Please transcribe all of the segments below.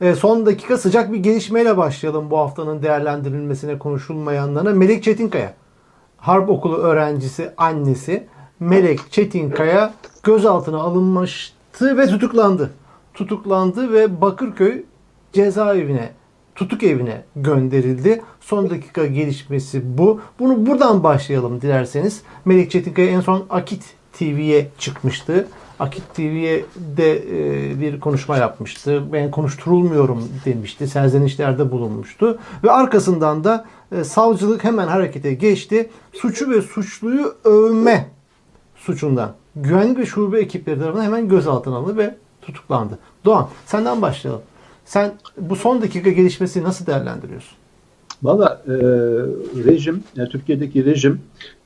E, son dakika sıcak bir gelişmeyle başlayalım bu haftanın değerlendirilmesine konuşulmayanlarına. Melek Çetinkaya, Harp Okulu öğrencisi annesi Melek Çetinkaya gözaltına alınmıştı ve tutuklandı. Tutuklandı ve Bakırköy cezaevine, tutuk evine gönderildi. Son dakika gelişmesi bu. Bunu buradan başlayalım dilerseniz. Melek Çetinkaya en son Akit TV'ye çıkmıştı. Akit TV'ye de e, bir konuşma yapmıştı. Ben konuşturulmuyorum demişti. Serzenişlerde bulunmuştu. Ve arkasından da e, savcılık hemen harekete geçti. Suçu ve suçluyu övme suçundan güvenlik ve şube ekipleri tarafından hemen gözaltına alındı ve tutuklandı. Doğan senden başlayalım. Sen bu son dakika gelişmesi nasıl değerlendiriyorsun? Valla e, rejim, yani Türkiye'deki rejim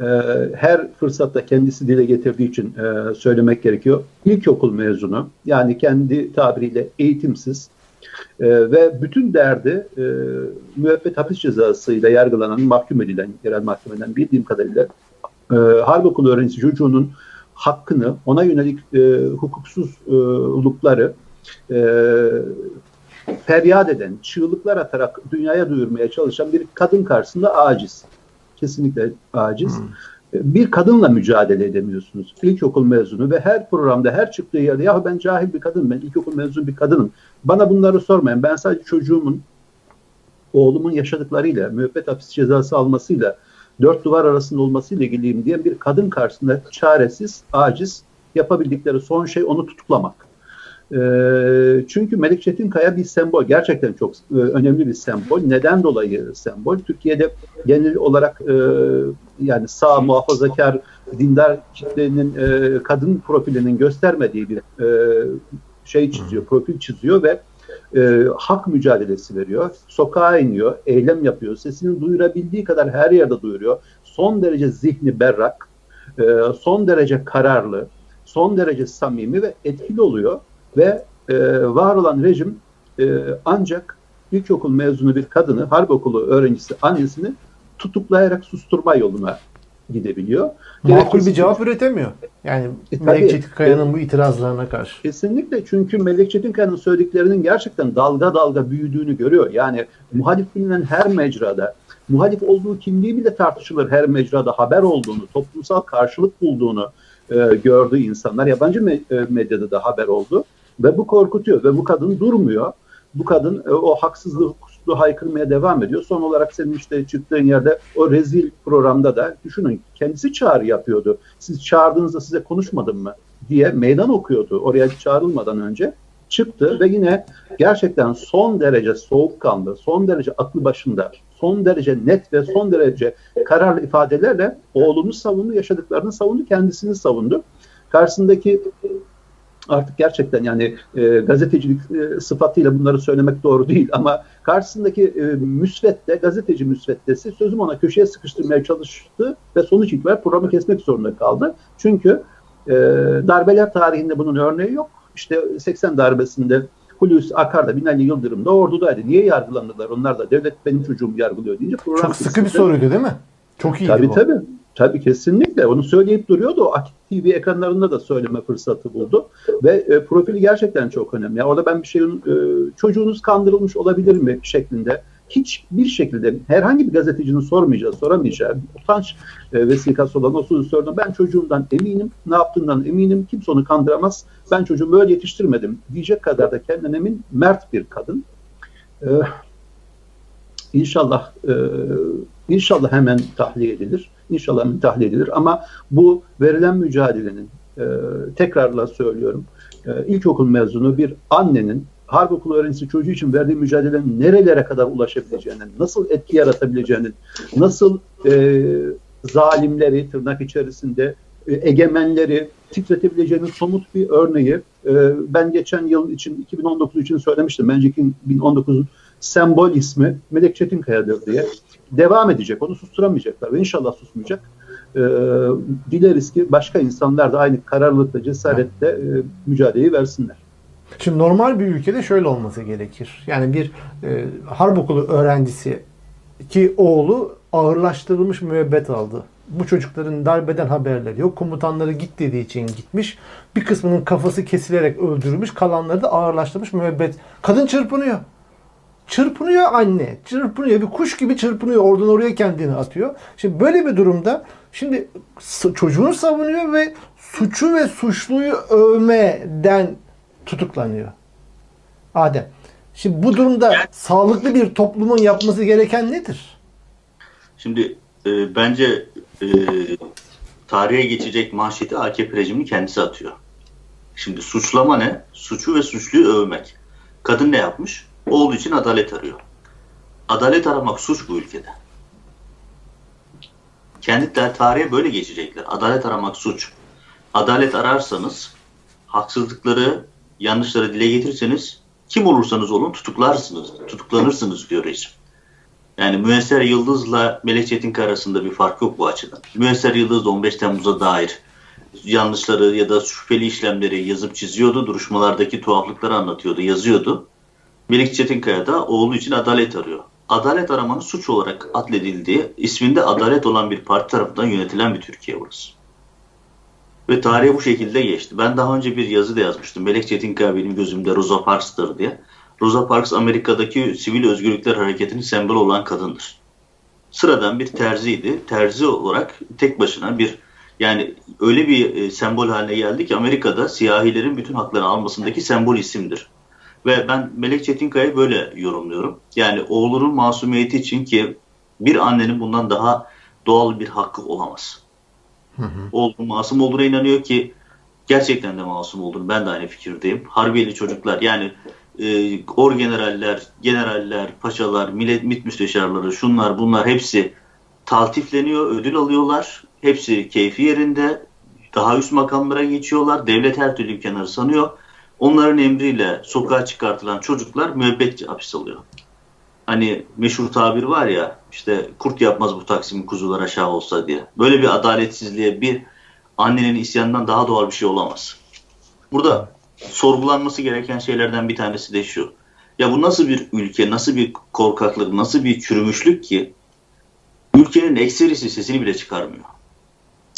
e, her fırsatta kendisi dile getirdiği için e, söylemek gerekiyor. İlkokul mezunu yani kendi tabiriyle eğitimsiz e, ve bütün derdi e, müebbet hapis cezasıyla yargılanan, mahkum edilen, yerel mahkemeden bildiğim kadarıyla e, harp okulu öğrencisi çocuğunun hakkını, ona yönelik e, hukuksuzlukları e, feryat eden, çığlıklar atarak dünyaya duyurmaya çalışan bir kadın karşısında aciz. Kesinlikle aciz. Bir kadınla mücadele edemiyorsunuz. İlkokul mezunu ve her programda, her çıktığı yerde ya ben cahil bir kadınım, ben ilkokul mezunu bir kadınım. Bana bunları sormayın. Ben sadece çocuğumun, oğlumun yaşadıklarıyla, müebbet hapis cezası almasıyla, dört duvar arasında olmasıyla ilgiliyim diyen bir kadın karşısında çaresiz, aciz, yapabildikleri son şey onu tutuklamak. E, çünkü Melik Çetinkaya bir sembol. Gerçekten çok e, önemli bir sembol. Neden dolayı sembol? Türkiye'de genel olarak e, yani sağ muhafazakar dindar kitlenin e, kadın profilinin göstermediği bir e, şey çiziyor, profil çiziyor ve e, hak mücadelesi veriyor. Sokağa iniyor, eylem yapıyor. Sesini duyurabildiği kadar her yerde duyuruyor. Son derece zihni berrak, e, son derece kararlı, son derece samimi ve etkili oluyor ve e, var olan rejim e, ancak ilkokul mezunu bir kadını, harp okulu öğrencisi annesini tutuklayarak susturma yoluna gidebiliyor. Makul bir cevap üretemiyor. Yani E, Melek. Çetinkaya'nın bu itirazlarına karşı. Kesinlikle çünkü Melek Çetinkaya'nın söylediklerinin gerçekten dalga dalga büyüdüğünü görüyor. Yani muhalif bilinen her mecrada, muhalif olduğu kimliği bile tartışılır her mecrada haber olduğunu, toplumsal karşılık bulduğunu e, gördüğü insanlar yabancı e, medyada da haber oldu. Ve bu korkutuyor ve bu kadın durmuyor. Bu kadın e, o haksızlığı, hukuksuzluğu haykırmaya devam ediyor. Son olarak senin işte çıktığın yerde o rezil programda da düşünün kendisi çağrı yapıyordu. Siz çağırdığınızda size konuşmadım mı diye meydan okuyordu oraya çağrılmadan önce. Çıktı ve yine gerçekten son derece soğukkanlı, son derece aklı başında, son derece net ve son derece kararlı ifadelerle oğlunu savundu, yaşadıklarını savundu, kendisini savundu. Karşısındaki artık gerçekten yani e, gazetecilik e, sıfatıyla bunları söylemek doğru değil ama karşısındaki e, müsvedde, gazeteci müsveddesi sözüm ona köşeye sıkıştırmaya çalıştı ve sonuç itibariyle programı kesmek zorunda kaldı. Çünkü e, darbeler tarihinde bunun örneği yok. İşte 80 darbesinde Hulusi Akar da Binali Yıldırım da ordudaydı. Niye yargılandılar? Onlar da devlet benim çocuğumu yargılıyor deyince program Çok sıkı bir soruydu değil mi? Çok iyiydi Tabii bu. tabii. Tabii kesinlikle. Onu söyleyip duruyordu. Akit TV ekranlarında da söyleme fırsatı buldu. Ve e, profili gerçekten çok önemli. Yani orada ben bir şeyin e, çocuğunuz kandırılmış olabilir mi şeklinde hiçbir şekilde herhangi bir gazetecinin sormayacağı, soramayacağı utanç e, vesikası olan o sözü sordum. Ben çocuğumdan eminim, ne yaptığından eminim, kimse onu kandıramaz. Ben çocuğumu böyle yetiştirmedim diyecek kadar da kendinden emin, mert bir kadın. E, İnşallah e, inşallah hemen tahliye edilir. İnşallah tahliye edilir. Ama bu verilen mücadelenin e, tekrarla söylüyorum. E, ilkokul mezunu bir annenin harp okulu öğrencisi çocuğu için verdiği mücadelenin nerelere kadar ulaşabileceğinin, nasıl etki yaratabileceğinin, nasıl e, zalimleri tırnak içerisinde e, egemenleri titretebileceğinin somut bir örneği. E, ben geçen yıl için 2019 için söylemiştim. Bence 2019'un sembol ismi Melek Çetinkaya'dır diye. Devam edecek. Onu susturamayacaklar ve inşallah susmayacak. E, dileriz ki başka insanlar da aynı kararlılıkla, cesaretle e, mücadeleyi versinler. Şimdi normal bir ülkede şöyle olması gerekir. Yani bir e, harp okulu öğrencisi ki oğlu ağırlaştırılmış müebbet aldı. Bu çocukların darbeden haberleri yok. Komutanları git dediği için gitmiş. Bir kısmının kafası kesilerek öldürülmüş. Kalanları da ağırlaştırmış müebbet. Kadın çırpınıyor. Çırpınıyor anne. Çırpınıyor. Bir kuş gibi çırpınıyor. Oradan oraya kendini atıyor. Şimdi böyle bir durumda şimdi çocuğunu savunuyor ve suçu ve suçluyu övmeden tutuklanıyor. Adem. Şimdi bu durumda Yani- sağlıklı bir toplumun yapması gereken nedir? Şimdi e, bence e, tarihe geçecek manşeti AKP rejiminin kendisi atıyor. Şimdi suçlama ne? Suçu ve suçluyu övmek. Kadın ne yapmış? Oğlu için adalet arıyor. Adalet aramak suç bu ülkede. Kendiler tarihe böyle geçecekler. Adalet aramak suç. Adalet ararsanız, haksızlıkları, yanlışları dile getirirseniz kim olursanız olun tutuklarsınız, tutuklanırsınız diyor rejim. Yani Müesser Yıldız'la Melek Çetinkaya arasında bir fark yok bu açıdan. Müesser Yıldız da 15 Temmuz'a dair yanlışları ya da şüpheli işlemleri yazıp çiziyordu. Duruşmalardaki tuhaflıkları anlatıyordu, yazıyordu. Melek Çetinkaya da oğlu için adalet arıyor. Adalet aramanın suç olarak adledildiği, isminde adalet olan bir parti tarafından yönetilen bir Türkiye burası. Ve tarihe bu şekilde geçti. Ben daha önce bir yazı da yazmıştım. Melek Çetinkaya benim gözümde Rosa Parks'tır diye. Rosa Parks Amerika'daki sivil özgürlükler hareketinin sembolü olan kadındır. Sıradan bir terziydi. Terzi olarak tek başına bir yani öyle bir e, sembol haline geldi ki Amerika'da siyahilerin bütün haklarını almasındaki sembol isimdir. Ve ben Melek Çetinkaya'yı böyle yorumluyorum. Yani oğlunun masumiyeti için ki bir annenin bundan daha doğal bir hakkı olamaz. Oğlunun masum olduğuna inanıyor ki gerçekten de masum olduğunu ben de aynı fikirdeyim. Harbiyeli çocuklar yani e, orgeneraller, generaller, paşalar, millet MİT müsteşarları, şunlar bunlar hepsi taltifleniyor, ödül alıyorlar. Hepsi keyfi yerinde. Daha üst makamlara geçiyorlar. Devlet her türlü imkanları sanıyor. Onların emriyle sokağa çıkartılan çocuklar müebbet hapis alıyor. Hani meşhur tabir var ya işte kurt yapmaz bu Taksim'in kuzular aşağı olsa diye. Böyle bir adaletsizliğe bir annenin isyanından daha doğal bir şey olamaz. Burada sorgulanması gereken şeylerden bir tanesi de şu. Ya bu nasıl bir ülke, nasıl bir korkaklık, nasıl bir çürümüşlük ki ülkenin ekserisi sesini bile çıkarmıyor.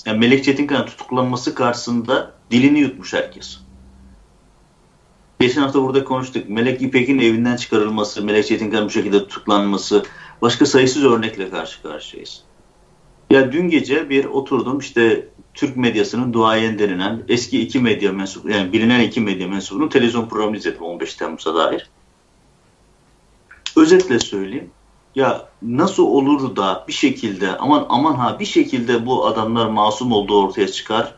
Yani Melek Çetinkaya'nın tutuklanması karşısında dilini yutmuş herkes. Geçen hafta burada konuştuk. Melek İpek'in evinden çıkarılması, Melek Çetinkaya'nın bu şekilde tutuklanması, başka sayısız örnekle karşı karşıyayız. Ya dün gece bir oturdum işte Türk medyasının duayen denilen eski iki medya mensubu, yani bilinen iki medya mensubunun televizyon programını izledim 15 Temmuz'a dair. Özetle söyleyeyim. Ya nasıl olur da bir şekilde aman aman ha bir şekilde bu adamlar masum olduğu ortaya çıkar.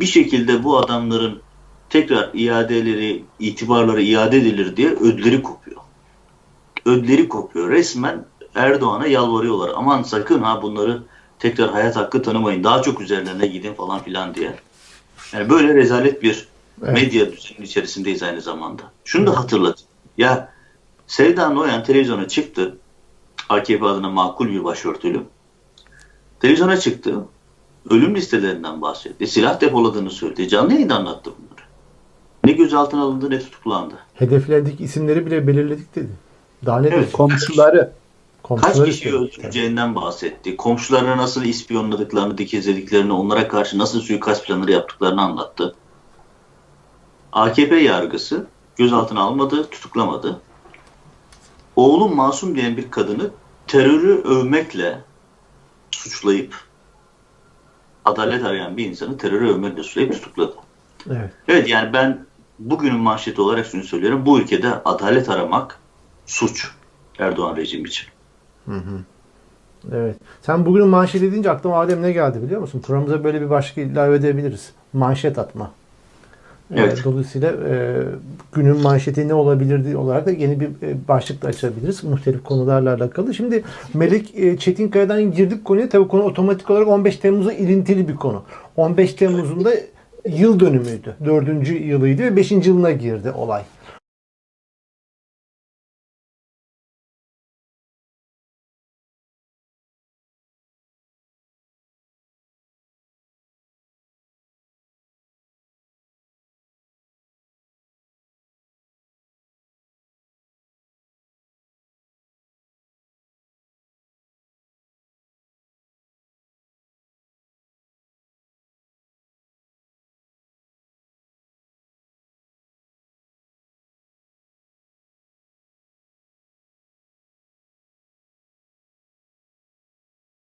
Bir şekilde bu adamların tekrar iadeleri, itibarları iade edilir diye ödleri kopuyor. Ödleri kopuyor. Resmen Erdoğan'a yalvarıyorlar. Aman sakın ha bunları tekrar hayat hakkı tanımayın. Daha çok üzerlerine gidin falan filan diye. Yani böyle rezalet bir Evet. medya düzeninin içerisindeyiz aynı zamanda. Şunu da hatırlat. Ya Sevda Noyan televizyona çıktı. AKP adına makul bir başörtülü. Televizyona çıktı. Ölüm listelerinden bahsetti. Silah depoladığını söyledi. Canlı yayında anlattı bunları. Ne gözaltına alındı ne tutuklandı. Hedeflendik isimleri bile belirledik dedi. Daha ne Evet. desin? Komşuları Kaç Komşuları kişiyi öldüreceğinden bahsetti. Komşularına nasıl ispiyonladıklarını, dikizlediklerini, onlara karşı nasıl suikast planları yaptıklarını anlattı. AKP yargısı gözaltına almadı, tutuklamadı. Oğlum masum diyen bir kadını terörü övmekle suçlayıp adalet arayan bir insanı terörü övmekle suçlayıp tutukladı. Evet. Evet yani ben bugünün manşeti olarak şunu söylüyorum. Bu ülkede adalet aramak suç Erdoğan rejimi için. Evet. Sen bugünün manşeti deyince aklıma Adem ne geldi biliyor musun? Programımıza böyle bir başlık ilave edebiliriz. Manşet atma. Evet. Dolayısıyla e, günün manşeti ne olabilirdi olarak da yeni bir e, başlık da açabiliriz. Muhtelif konularla alakalı. Şimdi Melek e, Çetinkaya'dan girdik konuya. Tabii konu otomatik olarak 15 Temmuz'a ilintili bir konu. 15 Temmuz'un da yıl dönümüydü. Dördüncü yılıydı ve beşinci yılına girdi olay.